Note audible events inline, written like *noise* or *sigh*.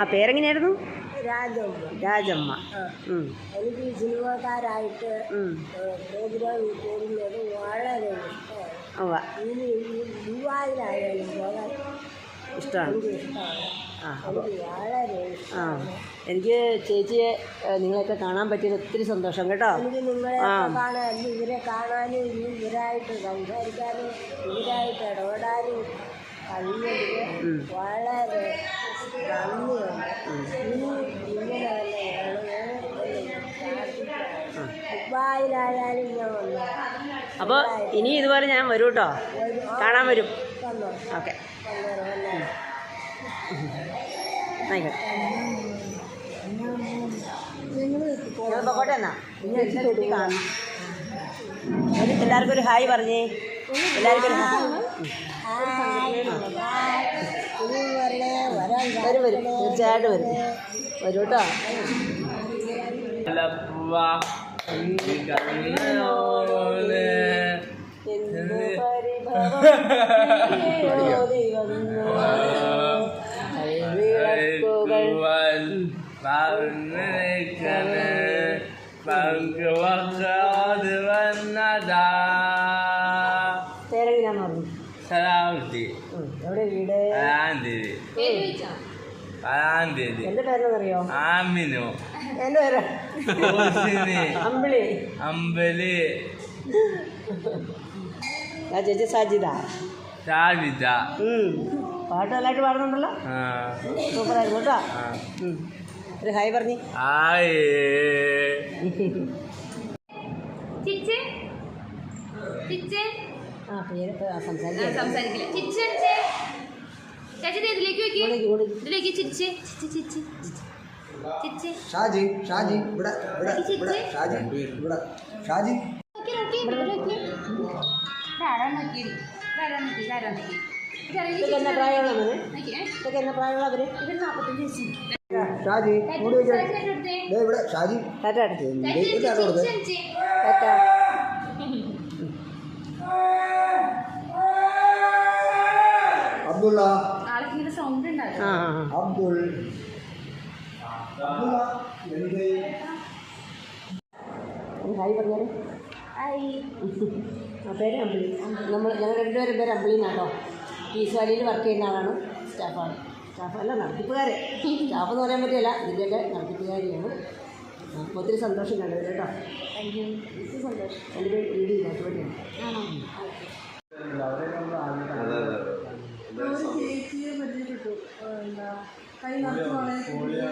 ആ പേരെങ്ങനെയായിരുന്നു? രാജമ്മ. രാജമ്മ. എനിക്ക് ഈ സിനിമക്കാരായിട്ട് ഉം. പ്രോഗ്രാം കൂടുന്നത് വളരെ ഇഷ്ടമാണ്. ഇനി ദുബായിലായാലും പോകാൻ ഇഷ്ടമാണ്. എനിക്ക് ആ എനിക്ക് ചേച്ചിയെ നിങ്ങളൊക്കെ നിങ്ങളെയൊക്കെ കാണാൻ പറ്റിയത് ഒത്തിരി സന്തോഷം കേട്ടോ. എനിക്ക് നിങ്ങളെ ആ. കാണാൻ ഇവരെ കാണാനും ഇവരായിട്ട് സംസാരിക്കാനും ഇവരായിട്ട് ഇടപെടാനും കഴിഞ്ഞതിന് ഉം. വളരെ അപ്പോൾ ഇനി ഇതുപോലെ ഞാൻ വരൂ കേട്ടോ കാണാൻ വരും. ഓക്കെ. ആയിക്കോട്ടെ. എന്നാ. എല്ലാവർക്കും ഒരു ഹായ് പറഞ്ഞേ. എല്ലാവർക്കും ഒരു ഹായ്. വരും വരും തീർച്ചയായിട്ടും വരും വരൂ കേട്ടോ എന്ത് പരിഭവം ഓടി ഉം, എവിടെ വീട്? എന്റെ പേരെന്നറിയോ ആമിനു. എന്റെ പേര് ഓസിന് അമ്പിളി. അമ്പലി ചേച്ചി സാരിത ഉം. പാട്ട് നല്ലതായിട്ട് പാടുന്നുണ്ടല്ലോ? ആ. സൂപ്പറായിരുന്നു കേട്ടോ. ആ. ഉം. ഒരു ഹായ് പറഞ്ഞു. ആയേ *laughs* ചിച്ച് ചിച്ച് ആ പേര് ഇപ്പൊ ആ, സംസാരിക്കാം സംസാരിക്കില്ല. ചിച്ച് ചിച്ച്. ചേച്ചി ഇതിലേക്ക് വെക്ക്. ഇതിലേക്ക് ഷാജി ഷാജി ചിച്ച് ചിച്ച്. ഷാജി ഷാജി. ഇവിടെ ഇവിടെ ഇവിടെ ഷാജി ഇവിടെ ഷാജി. ഷാജി ഷാജി ഇവിടെ അബ്ദുള്ള. അബ്ദുൾ. ഹായ് പറഞ്ഞാൽ ആ പേര് അമ്പിളി. നമ്മൾ ഞങ്ങൾ രണ്ടുപേരും പേര് അമ്പിളി എന്നാട്ടോ പീസ് വർക്ക് ചെയ്യുന്ന ആളാണ് സ്റ്റാഫാണ്. സ്റ്റാഫ് അല്ല നടത്തിപ്പുകാരെ. സ്റ്റാഫ് എന്ന് പറയാൻ പറ്റില്ല. ഇതിന്റെയൊക്കെ നടത്തിപ്പുകാരിയാണ് അപ്പോൾ ഒത്തിരി സന്തോഷം കണ്ടത് കേട്ടോ താങ്ക് യു സന്തോഷം. എന്റെ പേര് ഇടി കാറ്റുപടിയാണ് ആണോ? María, Reina Florentino,